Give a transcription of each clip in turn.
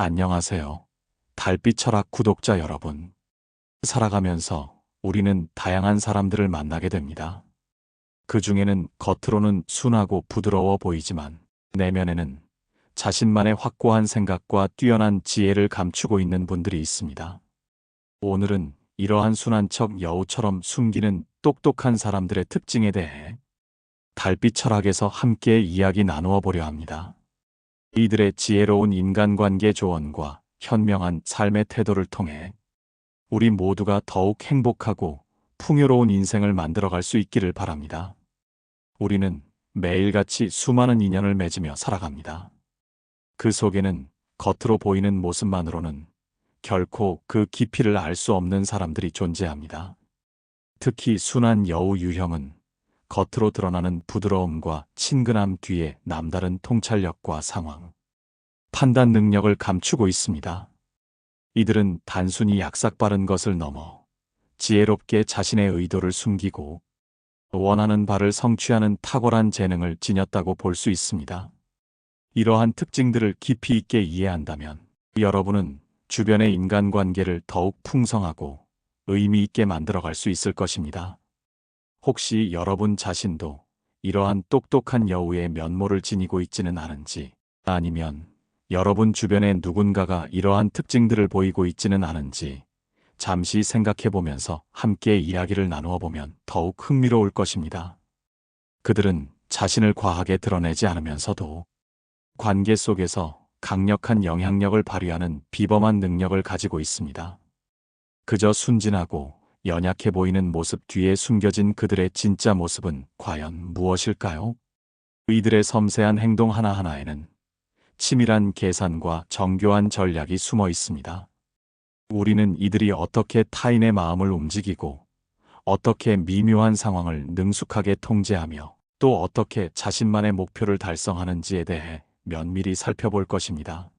안녕하세요. 달빛 철학 구독자 여러분. 살아가면서 우리는 다양한 사람들을 만나게 됩니다. 그 중에는 겉으로는 순하고 부드러워 보이지만 내면에는 자신만의 확고한 생각과 뛰어난 지혜를 감추고 있는 분들이 있습니다. 오늘은 이러한 순한 척 여우처럼 숨기는 똑똑한 사람들의 특징에 대해 달빛 철학에서 함께 이야기 나누어 보려 합니다. 이들의 지혜로운 인간관계 조언과 현명한 삶의 태도를 통해 우리 모두가 더욱 행복하고 풍요로운 인생을 만들어갈 수 있기를 바랍니다. 우리는 매일같이 수많은 인연을 맺으며 살아갑니다. 그 속에는 겉으로 보이는 모습만으로는 결코 그 깊이를 알 수 없는 사람들이 존재합니다. 특히 순한 여우 유형은 겉으로 드러나는 부드러움과 친근함 뒤에 남다른 통찰력과 상황, 판단 능력을 감추고 있습니다. 이들은 단순히 약삭빠른 것을 넘어 지혜롭게 자신의 의도를 숨기고 원하는 바를 성취하는 탁월한 재능을 지녔다고 볼 수 있습니다. 이러한 특징들을 깊이 있게 이해한다면 여러분은 주변의 인간관계를 더욱 풍성하고 의미 있게 만들어갈 수 있을 것입니다. 혹시 여러분 자신도 이러한 똑똑한 여우의 면모를 지니고 있지는 않은지 아니면 여러분 주변에 누군가가 이러한 특징들을 보이고 있지는 않은지 잠시 생각해 보면서 함께 이야기를 나누어 보면 더욱 흥미로울 것입니다. 그들은 자신을 과하게 드러내지 않으면서도 관계 속에서 강력한 영향력을 발휘하는 비범한 능력을 가지고 있습니다. 그저 순진하고 연약해 보이는 모습 뒤에 숨겨진 그들의 진짜 모습은 과연 무엇일까요? 이들의 섬세한 행동 하나하나에는 치밀한 계산과 정교한 전략이 숨어 있습니다. 우리는 이들이 어떻게 타인의 마음을 움직이고 어떻게 미묘한 상황을 능숙하게 통제하며 또 어떻게 자신만의 목표를 달성하는지에 대해 면밀히 살펴볼 것입니다.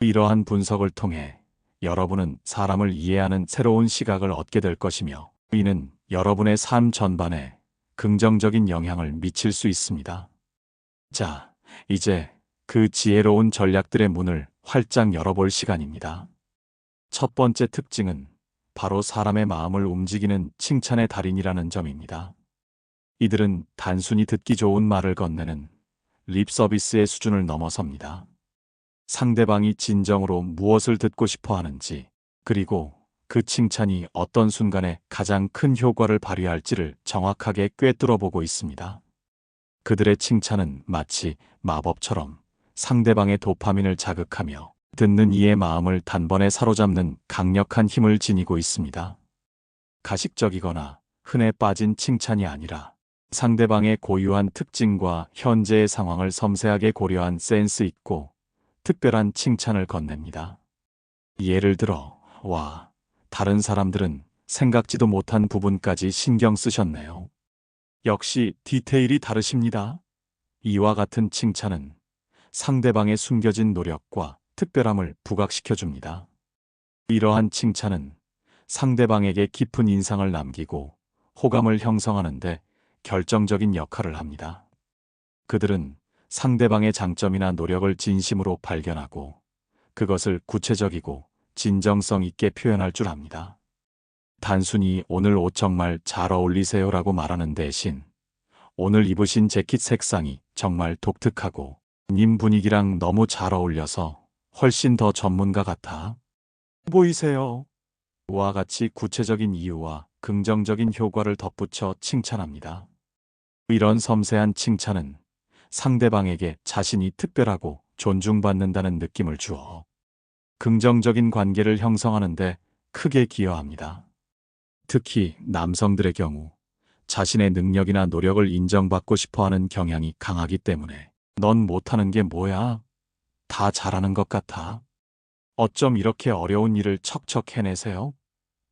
이러한 분석을 통해 여러분은 사람을 이해하는 새로운 시각을 얻게 될 것이며 이는 여러분의 삶 전반에 긍정적인 영향을 미칠 수 있습니다. 자, 이제 그 지혜로운 전략들의 문을 활짝 열어볼 시간입니다. 첫 번째 특징은 바로 사람의 마음을 움직이는 칭찬의 달인이라는 점입니다. 이들은 단순히 듣기 좋은 말을 건네는 립 서비스의 수준을 넘어섭니다. 상대방이 진정으로 무엇을 듣고 싶어 하는지, 그리고 그 칭찬이 어떤 순간에 가장 큰 효과를 발휘할지를 정확하게 꿰뚫어 보고 있습니다. 그들의 칭찬은 마치 마법처럼 상대방의 도파민을 자극하며 듣는 이의 마음을 단번에 사로잡는 강력한 힘을 지니고 있습니다. 가식적이거나 흔해 빠진 칭찬이 아니라 상대방의 고유한 특징과 현재의 상황을 섬세하게 고려한 센스 있고 특별한 칭찬을 건넵니다. 예를 들어, 와, 다른 사람들은 생각지도 못한 부분까지 신경 쓰셨네요. 역시 디테일이 다르십니다. 이와 같은 칭찬은 상대방의 숨겨진 노력과 특별함을 부각시켜 줍니다. 이러한 칭찬은 상대방에게 깊은 인상을 남기고 호감을 형성하는데 결정적인 역할을 합니다. 그들은 상대방의 장점이나 노력을 진심으로 발견하고 그것을 구체적이고 진정성 있게 표현할 줄 압니다. 단순히 오늘 옷 정말 잘 어울리세요 라고 말하는 대신 오늘 입으신 재킷 색상이 정말 독특하고 님 분위기랑 너무 잘 어울려서 훨씬 더 전문가 같아 보이세요. 와 같이 구체적인 이유와 긍정적인 효과를 덧붙여 칭찬합니다. 이런 섬세한 칭찬은 상대방에게 자신이 특별하고 존중받는다는 느낌을 주어 긍정적인 관계를 형성하는데 크게 기여합니다. 특히 남성들의 경우 자신의 능력이나 노력을 인정받고 싶어 하는 경향이 강하기 때문에 넌 못하는 게 뭐야? 다 잘하는 것 같아. 어쩜 이렇게 어려운 일을 척척 해내세요?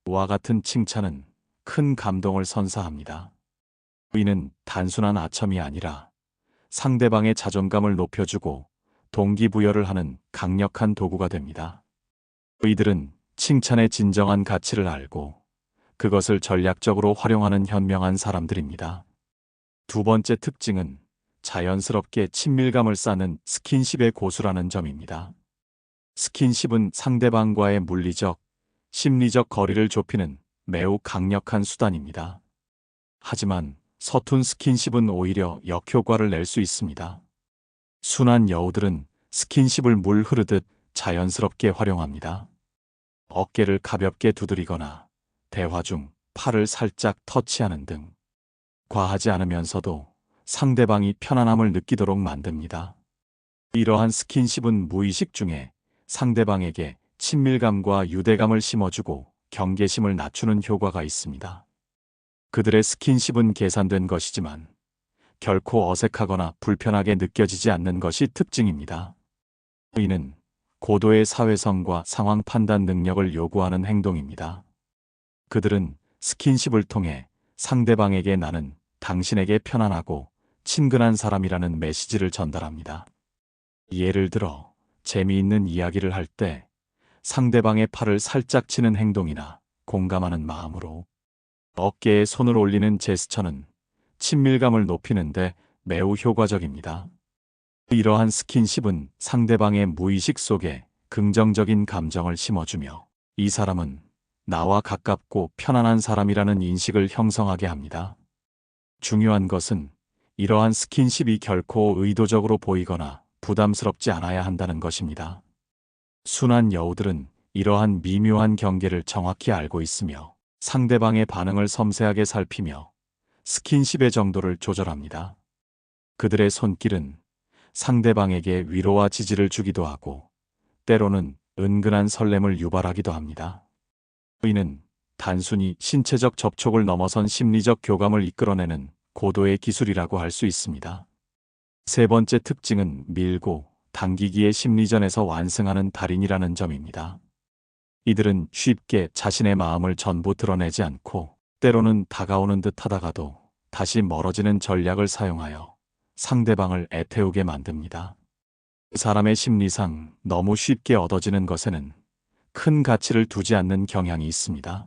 와 같은 칭찬은 큰 감동을 선사합니다. 이는 단순한 아첨이 아니라 상대방의 자존감을 높여주고 동기부여를 하는 강력한 도구가 됩니다. 이들은 칭찬의 진정한 가치를 알고 그것을 전략적으로 활용하는 현명한 사람들입니다. 두 번째 특징은 자연스럽게 친밀감을 쌓는 스킨십의 고수라는 점입니다. 스킨십은 상대방과의 물리적, 심리적 거리를 좁히는 매우 강력한 수단입니다. 하지만 서툰 스킨십은 오히려 역효과를 낼 수 있습니다. 순한 여우들은 스킨십을 물 흐르듯 자연스럽게 활용합니다. 어깨를 가볍게 두드리거나 대화 중 팔을 살짝 터치하는 등 과하지 않으면서도 상대방이 편안함을 느끼도록 만듭니다. 이러한 스킨십은 무의식 중에 상대방에게 친밀감과 유대감을 심어주고 경계심을 낮추는 효과가 있습니다. 그들의 스킨십은 계산된 것이지만 결코 어색하거나 불편하게 느껴지지 않는 것이 특징입니다. 이는 고도의 사회성과 상황 판단 능력을 요구하는 행동입니다. 그들은 스킨십을 통해 상대방에게 나는 당신에게 편안하고 친근한 사람이라는 메시지를 전달합니다. 예를 들어 재미있는 이야기를 할 때 상대방의 팔을 살짝 치는 행동이나 공감하는 마음으로 어깨에 손을 올리는 제스처는 친밀감을 높이는데 매우 효과적입니다. 이러한 스킨십은 상대방의 무의식 속에 긍정적인 감정을 심어주며 이 사람은 나와 가깝고 편안한 사람이라는 인식을 형성하게 합니다. 중요한 것은 이러한 스킨십이 결코 의도적으로 보이거나 부담스럽지 않아야 한다는 것입니다. 순한 여우들은 이러한 미묘한 경계를 정확히 알고 있으며 상대방의 반응을 섬세하게 살피며 스킨십의 정도를 조절합니다. 그들의 손길은 상대방에게 위로와 지지를 주기도 하고 때로는 은근한 설렘을 유발하기도 합니다. 이는 단순히 신체적 접촉을 넘어선 심리적 교감을 이끌어내는 고도의 기술이라고 할 수 있습니다. 세 번째 특징은 밀고 당기기의 심리전에서 완승하는 달인이라는 점입니다. 이들은 쉽게 자신의 마음을 전부 드러내지 않고 때로는 다가오는 듯 하다가도 다시 멀어지는 전략을 사용하여 상대방을 애태우게 만듭니다. 사람의 심리상 너무 쉽게 얻어지는 것에는 큰 가치를 두지 않는 경향이 있습니다.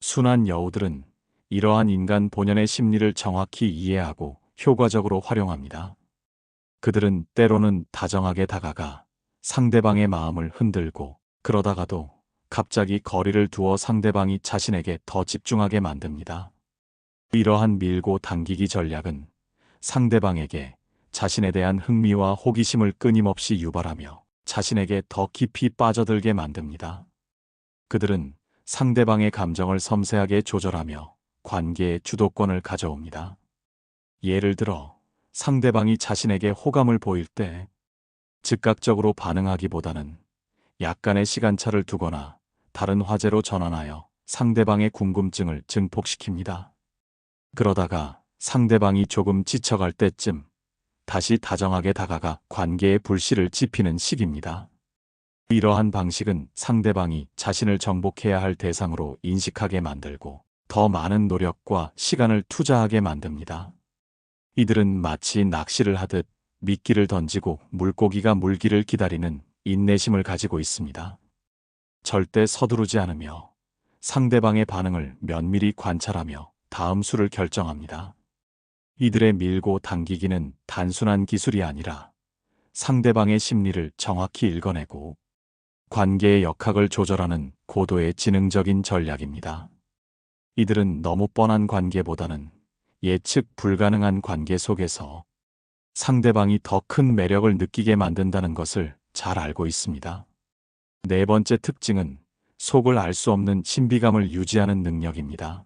순한 여우들은 이러한 인간 본연의 심리를 정확히 이해하고 효과적으로 활용합니다. 그들은 때로는 다정하게 다가가 상대방의 마음을 흔들고 그러다가도 갑자기 거리를 두어 상대방이 자신에게 더 집중하게 만듭니다. 이러한 밀고 당기기 전략은 상대방에게 자신에 대한 흥미와 호기심을 끊임없이 유발하며 자신에게 더 깊이 빠져들게 만듭니다. 그들은 상대방의 감정을 섬세하게 조절하며 관계의 주도권을 가져옵니다. 예를 들어 상대방이 자신에게 호감을 보일 때 즉각적으로 반응하기보다는 약간의 시간차를 두거나 다른 화제로 전환하여 상대방의 궁금증을 증폭시킵니다. 그러다가 상대방이 조금 지쳐갈 때쯤 다시 다정하게 다가가 관계의 불씨를 지피는 시기입니다. 이러한 방식은 상대방이 자신을 정복해야 할 대상으로 인식하게 만들고 더 많은 노력과 시간을 투자하게 만듭니다. 이들은 마치 낚시를 하듯 미끼를 던지고 물고기가 물기를 기다리는 인내심을 가지고 있습니다. 절대 서두르지 않으며 상대방의 반응을 면밀히 관찰하며 다음 수를 결정합니다. 이들의 밀고 당기기는 단순한 기술이 아니라 상대방의 심리를 정확히 읽어내고 관계의 역학을 조절하는 고도의 지능적인 전략입니다. 이들은 너무 뻔한 관계보다는 예측 불가능한 관계 속에서 상대방이 더 큰 매력을 느끼게 만든다는 것을 잘 알고 있습니다. 네 번째 특징은 속을 알 수 없는 신비감을 유지하는 능력입니다.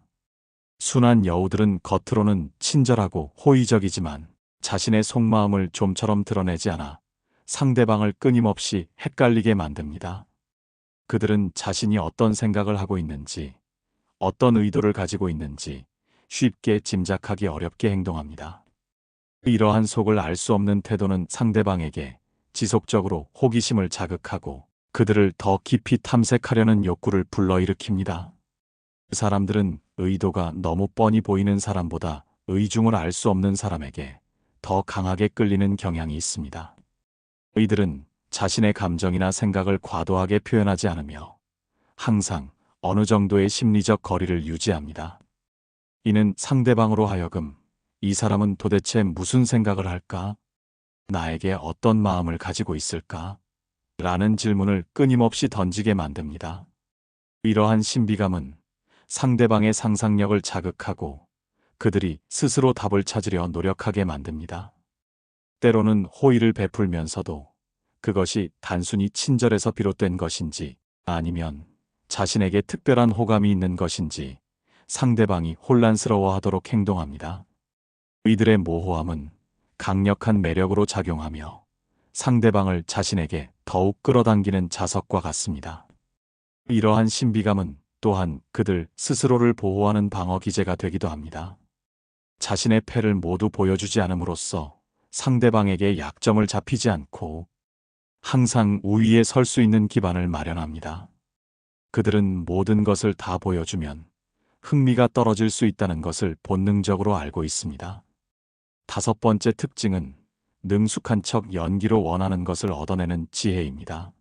순한 여우들은 겉으로는 친절하고 호의적이지만 자신의 속마음을 좀처럼 드러내지 않아 상대방을 끊임없이 헷갈리게 만듭니다. 그들은 자신이 어떤 생각을 하고 있는지, 어떤 의도를 가지고 있는지 쉽게 짐작하기 어렵게 행동합니다. 이러한 속을 알 수 없는 태도는 상대방에게 지속적으로 호기심을 자극하고 그들을 더 깊이 탐색하려는 욕구를 불러일으킵니다. 그 사람들은 의도가 너무 뻔히 보이는 사람보다 의중을 알 수 없는 사람에게 더 강하게 끌리는 경향이 있습니다. 이들은 자신의 감정이나 생각을 과도하게 표현하지 않으며 항상 어느 정도의 심리적 거리를 유지합니다. 이는 상대방으로 하여금 이 사람은 도대체 무슨 생각을 할까? 나에게 어떤 마음을 가지고 있을까? 라는 질문을 끊임없이 던지게 만듭니다. 이러한 신비감은 상대방의 상상력을 자극하고 그들이 스스로 답을 찾으려 노력하게 만듭니다. 때로는 호의를 베풀면서도 그것이 단순히 친절에서 비롯된 것인지 아니면 자신에게 특별한 호감이 있는 것인지 상대방이 혼란스러워하도록 행동합니다. 이들의 모호함은 강력한 매력으로 작용하며 상대방을 자신에게 더욱 끌어당기는 자석과 같습니다. 이러한 신비감은 또한 그들 스스로를 보호하는 방어 기제가 되기도 합니다. 자신의 패를 모두 보여주지 않음으로써 상대방에게 약점을 잡히지 않고 항상 우위에 설 수 있는 기반을 마련합니다. 그들은 모든 것을 다 보여주면 흥미가 떨어질 수 있다는 것을 본능적으로 알고 있습니다. 다섯 번째 특징은 능숙한 척 연기로 원하는 것을 얻어내는 지혜입니다.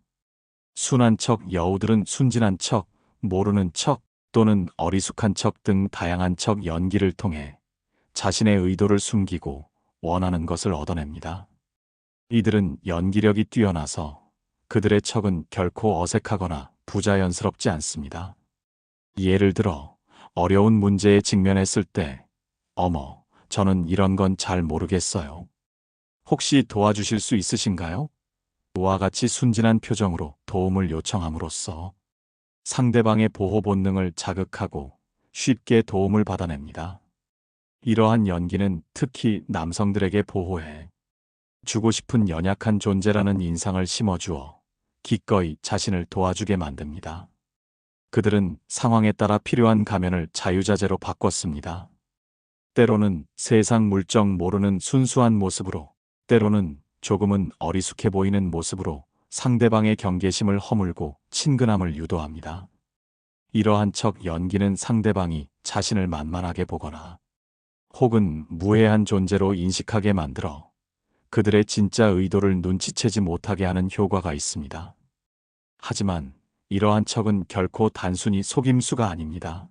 순한 척 여우들은 순진한 척, 모르는 척 또는 어리숙한 척 등 다양한 척 연기를 통해 자신의 의도를 숨기고 원하는 것을 얻어냅니다. 이들은 연기력이 뛰어나서 그들의 척은 결코 어색하거나 부자연스럽지 않습니다. 예를 들어 어려운 문제에 직면했을 때, 어머, 저는 이런 건 잘 모르겠어요. 혹시 도와주실 수 있으신가요? 와 같이 순진한 표정으로 도움을 요청함으로써 상대방의 보호 본능을 자극하고 쉽게 도움을 받아냅니다. 이러한 연기는 특히 남성들에게 보호해 주고 싶은 연약한 존재라는 인상을 심어주어 기꺼이 자신을 도와주게 만듭니다. 그들은 상황에 따라 필요한 가면을 자유자재로 바꿨습니다. 때로는 세상 물정 모르는 순수한 모습으로, 때로는 조금은 어리숙해 보이는 모습으로 상대방의 경계심을 허물고 친근함을 유도합니다. 이러한 척 연기는 상대방이 자신을 만만하게 보거나 혹은 무해한 존재로 인식하게 만들어 그들의 진짜 의도를 눈치채지 못하게 하는 효과가 있습니다. 하지만 이러한 척은 결코 단순히 속임수가 아닙니다.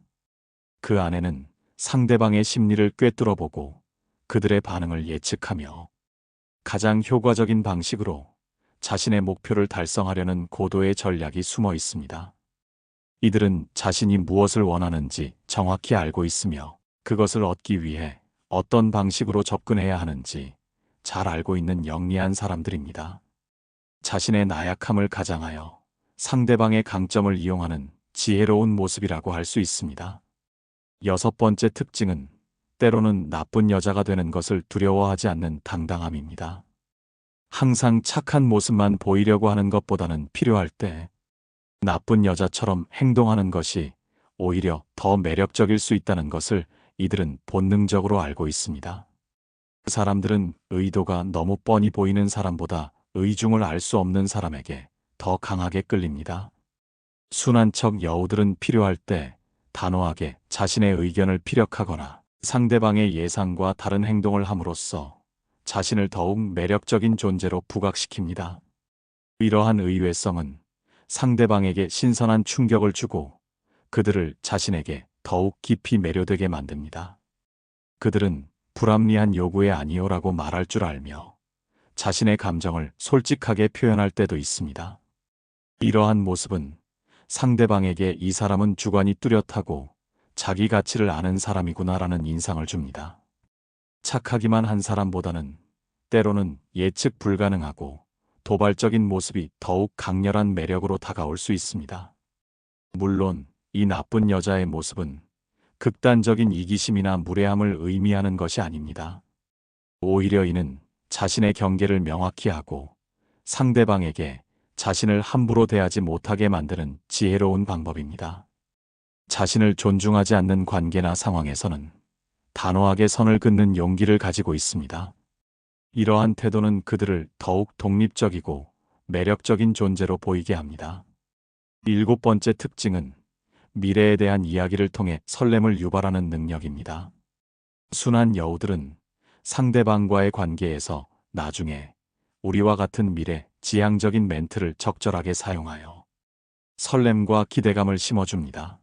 그 안에는 상대방의 심리를 꿰뚫어 보고 그들의 반응을 예측하며 가장 효과적인 방식으로 자신의 목표를 달성하려는 고도의 전략이 숨어 있습니다. 이들은 자신이 무엇을 원하는지 정확히 알고 있으며 그것을 얻기 위해 어떤 방식으로 접근해야 하는지 잘 알고 있는 영리한 사람들입니다. 자신의 나약함을 가장하여 상대방의 강점을 이용하는 지혜로운 모습이라고 할 수 있습니다. 여섯 번째 특징은 때로는 나쁜 여자가 되는 것을 두려워하지 않는 당당함입니다. 항상 착한 모습만 보이려고 하는 것보다는 필요할 때 나쁜 여자처럼 행동하는 것이 오히려 더 매력적일 수 있다는 것을 이들은 본능적으로 알고 있습니다. 그 사람들은 의도가 너무 뻔히 보이는 사람보다 의중을 알 수 없는 사람에게 더 강하게 끌립니다. 순한 척 여우들은 필요할 때 단호하게 자신의 의견을 피력하거나 상대방의 예상과 다른 행동을 함으로써 자신을 더욱 매력적인 존재로 부각시킵니다. 이러한 의외성은 상대방에게 신선한 충격을 주고 그들을 자신에게 더욱 깊이 매료되게 만듭니다. 그들은 불합리한 요구에 아니오라고 말할 줄 알며 자신의 감정을 솔직하게 표현할 때도 있습니다. 이러한 모습은 상대방에게 이 사람은 주관이 뚜렷하고 자기 가치를 아는 사람이구나라는 인상을 줍니다. 착하기만 한 사람보다는 때로는 예측 불가능하고 도발적인 모습이 더욱 강렬한 매력으로 다가올 수 있습니다. 물론 이 나쁜 여자의 모습은 극단적인 이기심이나 무례함을 의미하는 것이 아닙니다. 오히려 이는 자신의 경계를 명확히 하고 상대방에게 자신을 함부로 대하지 못하게 만드는 지혜로운 방법입니다. 자신을 존중하지 않는 관계나 상황에서는 단호하게 선을 긋는 용기를 가지고 있습니다. 이러한 태도는 그들을 더욱 독립적이고 매력적인 존재로 보이게 합니다. 일곱 번째 특징은 미래에 대한 이야기를 통해 설렘을 유발하는 능력입니다. 순한 여우들은 상대방과의 관계에서 나중에 우리와 같은 미래 지향적인 멘트를 적절하게 사용하여 설렘과 기대감을 심어줍니다.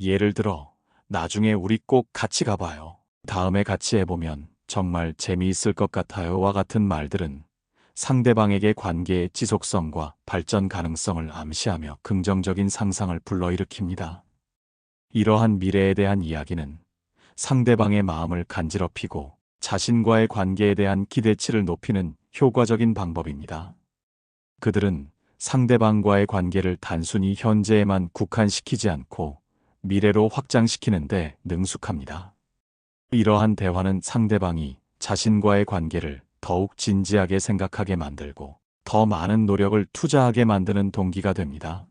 예를 들어, 나중에 우리 꼭 같이 가봐요. 다음에 같이 해보면 정말 재미있을 것 같아요와 같은 말들은 상대방에게 관계의 지속성과 발전 가능성을 암시하며 긍정적인 상상을 불러일으킵니다. 이러한 미래에 대한 이야기는 상대방의 마음을 간지럽히고 자신과의 관계에 대한 기대치를 높이는 효과적인 방법입니다. 그들은 상대방과의 관계를 단순히 현재에만 국한시키지 않고 미래로 확장시키는데 능숙합니다. 이러한 대화는 상대방이 자신과의 관계를 더욱 진지하게 생각하게 만들고 더 많은 노력을 투자하게 만드는 동기가 됩니다.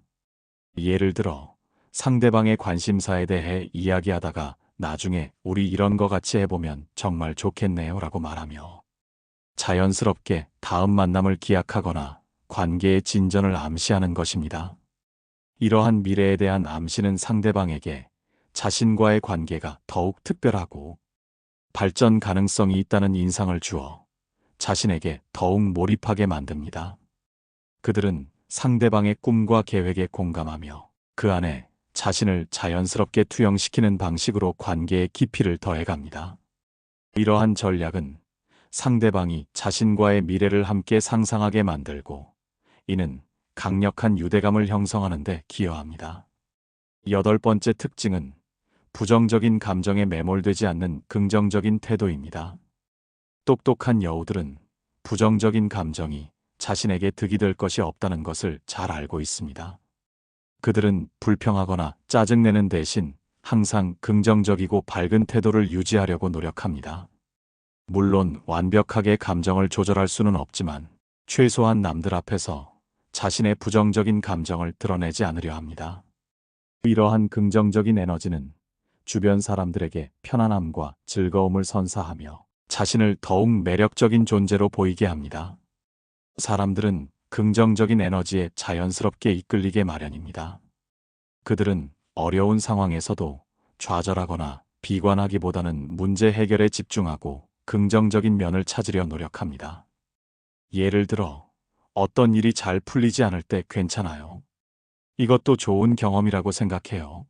예를 들어 상대방의 관심사에 대해 이야기하다가 나중에 우리 이런 거 같이 해보면 정말 좋겠네요 라고 말하며 자연스럽게 다음 만남을 기약하거나 관계의 진전을 암시하는 것입니다. 이러한 미래에 대한 암시는 상대방에게 자신과의 관계가 더욱 특별하고 발전 가능성이 있다는 인상을 주어 자신에게 더욱 몰입하게 만듭니다. 그들은 상대방의 꿈과 계획에 공감하며 그 안에 자신을 자연스럽게 투영시키는 방식으로 관계의 깊이를 더해갑니다. 이러한 전략은 상대방이 자신과의 미래를 함께 상상하게 만들고 이는 강력한 유대감을 형성하는 데 기여합니다. 여덟 번째 특징은 부정적인 감정에 매몰되지 않는 긍정적인 태도입니다. 똑똑한 여우들은 부정적인 감정이 자신에게 득이 될 것이 없다는 것을 잘 알고 있습니다. 그들은 불평하거나 짜증내는 대신 항상 긍정적이고 밝은 태도를 유지하려고 노력합니다. 물론 완벽하게 감정을 조절할 수는 없지만 최소한 남들 앞에서 자신의 부정적인 감정을 드러내지 않으려 합니다. 이러한 긍정적인 에너지는 주변 사람들에게 편안함과 즐거움을 선사하며 자신을 더욱 매력적인 존재로 보이게 합니다. 사람들은 긍정적인 에너지에 자연스럽게 이끌리게 마련입니다. 그들은 어려운 상황에서도 좌절하거나 비관하기보다는 문제 해결에 집중하고 긍정적인 면을 찾으려 노력합니다. 예를 들어, 어떤 일이 잘 풀리지 않을 때 괜찮아요. 이것도 좋은 경험이라고 생각해요.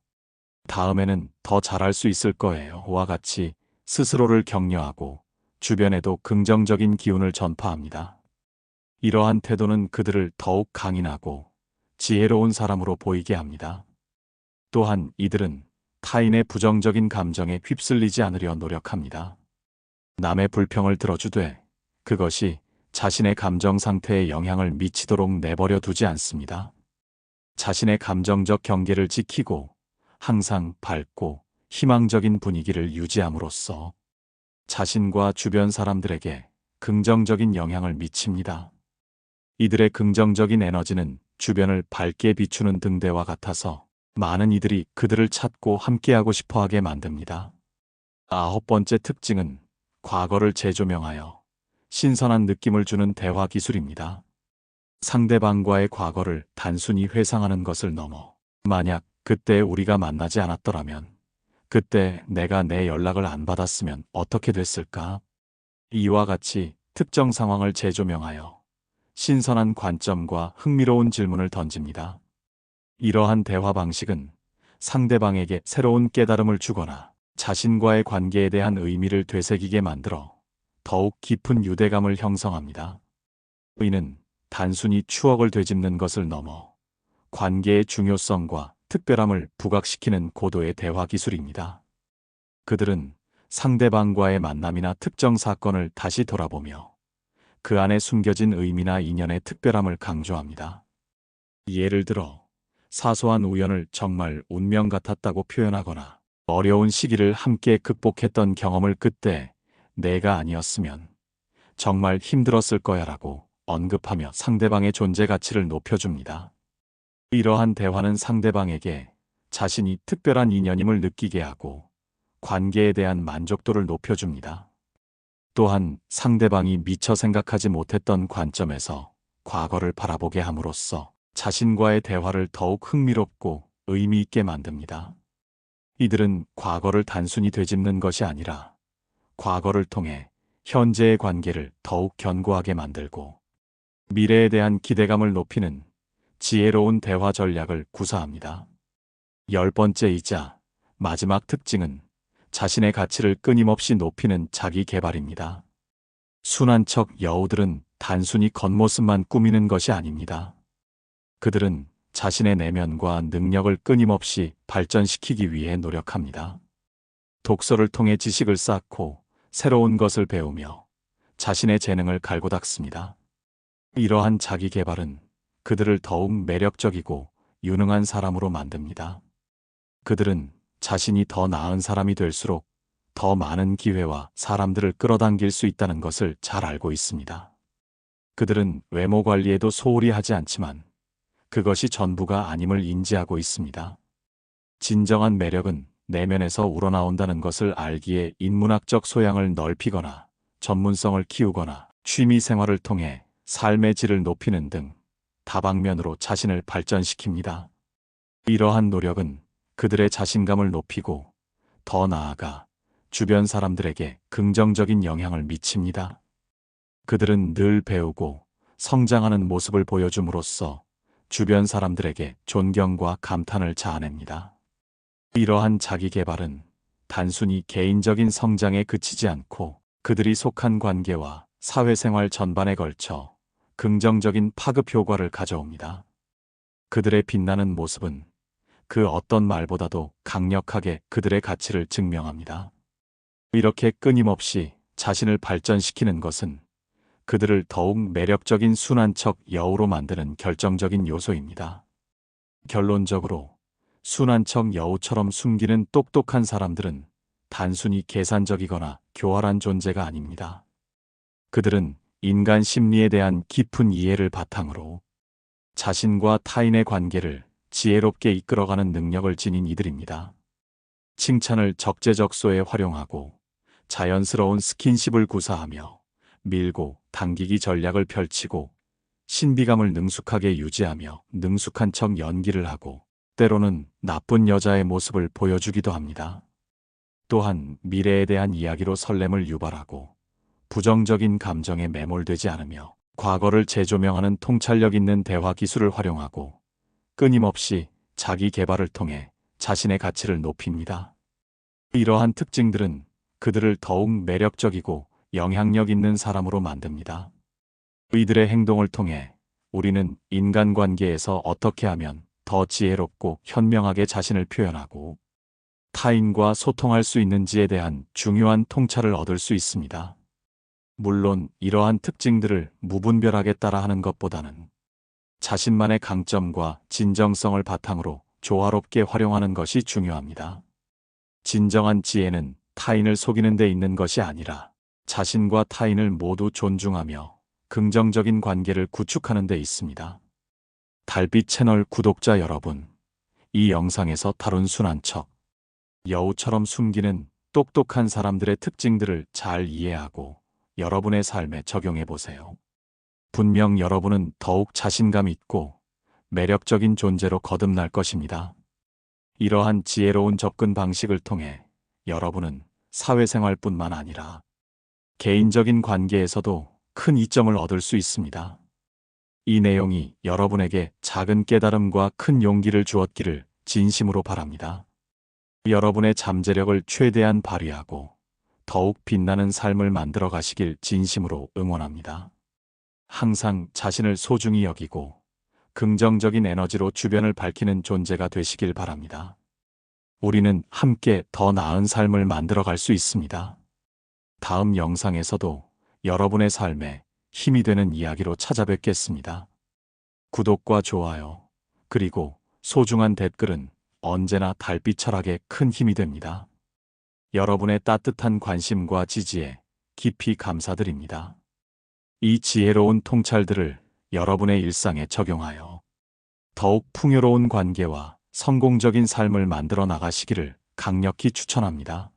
다음에는 더 잘할 수 있을 거예요. 와 같이 스스로를 격려하고 주변에도 긍정적인 기운을 전파합니다. 이러한 태도는 그들을 더욱 강인하고 지혜로운 사람으로 보이게 합니다. 또한 이들은 타인의 부정적인 감정에 휩쓸리지 않으려 노력합니다. 남의 불평을 들어주되 그것이 자신의 감정 상태에 영향을 미치도록 내버려 두지 않습니다. 자신의 감정적 경계를 지키고 항상 밝고 희망적인 분위기를 유지함으로써 자신과 주변 사람들에게 긍정적인 영향을 미칩니다. 이들의 긍정적인 에너지는 주변을 밝게 비추는 등대와 같아서 많은 이들이 그들을 찾고 함께하고 싶어 하게 만듭니다. 아홉 번째 특징은 과거를 재조명하여 신선한 느낌을 주는 대화 기술입니다. 상대방과의 과거를 단순히 회상하는 것을 넘어 만약 그때 우리가 만나지 않았더라면 그때 내가 내 연락을 안 받았으면 어떻게 됐을까? 이와 같이 특정 상황을 재조명하여 신선한 관점과 흥미로운 질문을 던집니다. 이러한 대화 방식은 상대방에게 새로운 깨달음을 주거나 자신과의 관계에 대한 의미를 되새기게 만들어 더욱 깊은 유대감을 형성합니다. 이는 단순히 추억을 되짚는 것을 넘어 관계의 중요성과 특별함을 부각시키는 고도의 대화 기술입니다. 그들은 상대방과의 만남이나 특정 사건을 다시 돌아보며 그 안에 숨겨진 의미나 인연의 특별함을 강조합니다. 예를 들어, 사소한 우연을 정말 운명 같았다고 표현하거나 어려운 시기를 함께 극복했던 경험을 그때 내가 아니었으면 정말 힘들었을 거야 라고 언급하며 상대방의 존재 가치를 높여줍니다. 이러한 대화는 상대방에게 자신이 특별한 인연임을 느끼게 하고 관계에 대한 만족도를 높여줍니다. 또한 상대방이 미처 생각하지 못했던 관점에서 과거를 바라보게 함으로써 자신과의 대화를 더욱 흥미롭고 의미 있게 만듭니다. 이들은 과거를 단순히 되짚는 것이 아니라 과거를 통해 현재의 관계를 더욱 견고하게 만들고 미래에 대한 기대감을 높이는 지혜로운 대화 전략을 구사합니다. 열 번째이자 마지막 특징은 자신의 가치를 끊임없이 높이는 자기 개발입니다. 순한 척 여우들은 단순히 겉모습만 꾸미는 것이 아닙니다. 그들은 자신의 내면과 능력을 끊임없이 발전시키기 위해 노력합니다. 독서를 통해 지식을 쌓고 새로운 것을 배우며 자신의 재능을 갈고 닦습니다. 이러한 자기 개발은 그들을 더욱 매력적이고 유능한 사람으로 만듭니다. 그들은 자신이 더 나은 사람이 될수록 더 많은 기회와 사람들을 끌어당길 수 있다는 것을 잘 알고 있습니다. 그들은 외모 관리에도 소홀히 하지 않지만 그것이 전부가 아님을 인지하고 있습니다. 진정한 매력은 내면에서 우러나온다는 것을 알기에 인문학적 소양을 넓히거나 전문성을 키우거나 취미 생활을 통해 삶의 질을 높이는 등 다방면으로 자신을 발전시킵니다. 이러한 노력은 그들의 자신감을 높이고 더 나아가 주변 사람들에게 긍정적인 영향을 미칩니다. 그들은 늘 배우고 성장하는 모습을 보여줌으로써 주변 사람들에게 존경과 감탄을 자아냅니다. 이러한 자기 개발은 단순히 개인적인 성장에 그치지 않고 그들이 속한 관계와 사회생활 전반에 걸쳐 긍정적인 파급 효과를 가져옵니다. 그들의 빛나는 모습은 그 어떤 말보다도 강력하게 그들의 가치를 증명합니다. 이렇게 끊임없이 자신을 발전시키는 것은 그들을 더욱 매력적인 순한 척 여우로 만드는 결정적인 요소입니다. 결론적으로 순한 척 여우처럼 숨기는 똑똑한 사람들은 단순히 계산적이거나 교활한 존재가 아닙니다. 그들은 인간 심리에 대한 깊은 이해를 바탕으로 자신과 타인의 관계를 지혜롭게 이끌어가는 능력을 지닌 이들입니다. 칭찬을 적재적소에 활용하고 자연스러운 스킨십을 구사하며 밀고 당기기 전략을 펼치고 신비감을 능숙하게 유지하며 능숙한 척 연기를 하고 때로는 나쁜 여자의 모습을 보여주기도 합니다. 또한 미래에 대한 이야기로 설렘을 유발하고 부정적인 감정에 매몰되지 않으며 과거를 재조명하는 통찰력 있는 대화 기술을 활용하고 끊임없이 자기 개발을 통해 자신의 가치를 높입니다. 이러한 특징들은 그들을 더욱 매력적이고 영향력 있는 사람으로 만듭니다. 이들의 행동을 통해 우리는 인간관계에서 어떻게 하면 더 지혜롭고 현명하게 자신을 표현하고 타인과 소통할 수 있는지에 대한 중요한 통찰을 얻을 수 있습니다. 물론 이러한 특징들을 무분별하게 따라하는 것보다는 자신만의 강점과 진정성을 바탕으로 조화롭게 활용하는 것이 중요합니다. 진정한 지혜는 타인을 속이는 데 있는 것이 아니라 자신과 타인을 모두 존중하며 긍정적인 관계를 구축하는 데 있습니다. 달빛 채널 구독자 여러분, 이 영상에서 다룬 순한 척, 여우처럼 숨기는 똑똑한 사람들의 특징들을 잘 이해하고 여러분의 삶에 적용해 보세요. 분명 여러분은 더욱 자신감 있고 매력적인 존재로 거듭날 것입니다. 이러한 지혜로운 접근 방식을 통해 여러분은 사회생활뿐만 아니라 개인적인 관계에서도 큰 이점을 얻을 수 있습니다. 이 내용이 여러분에게 작은 깨달음과 큰 용기를 주었기를 진심으로 바랍니다. 여러분의 잠재력을 최대한 발휘하고 더욱 빛나는 삶을 만들어 가시길 진심으로 응원합니다. 항상 자신을 소중히 여기고 긍정적인 에너지로 주변을 밝히는 존재가 되시길 바랍니다. 우리는 함께 더 나은 삶을 만들어 갈 수 있습니다. 다음 영상에서도 여러분의 삶에 힘이 되는 이야기로 찾아뵙겠습니다. 구독과 좋아요, 그리고 소중한 댓글은 언제나 달빛 철학에 큰 힘이 됩니다. 여러분의 따뜻한 관심과 지지에 깊이 감사드립니다. 이 지혜로운 통찰들을 여러분의 일상에 적용하여 더욱 풍요로운 관계와 성공적인 삶을 만들어 나가시기를 강력히 추천합니다.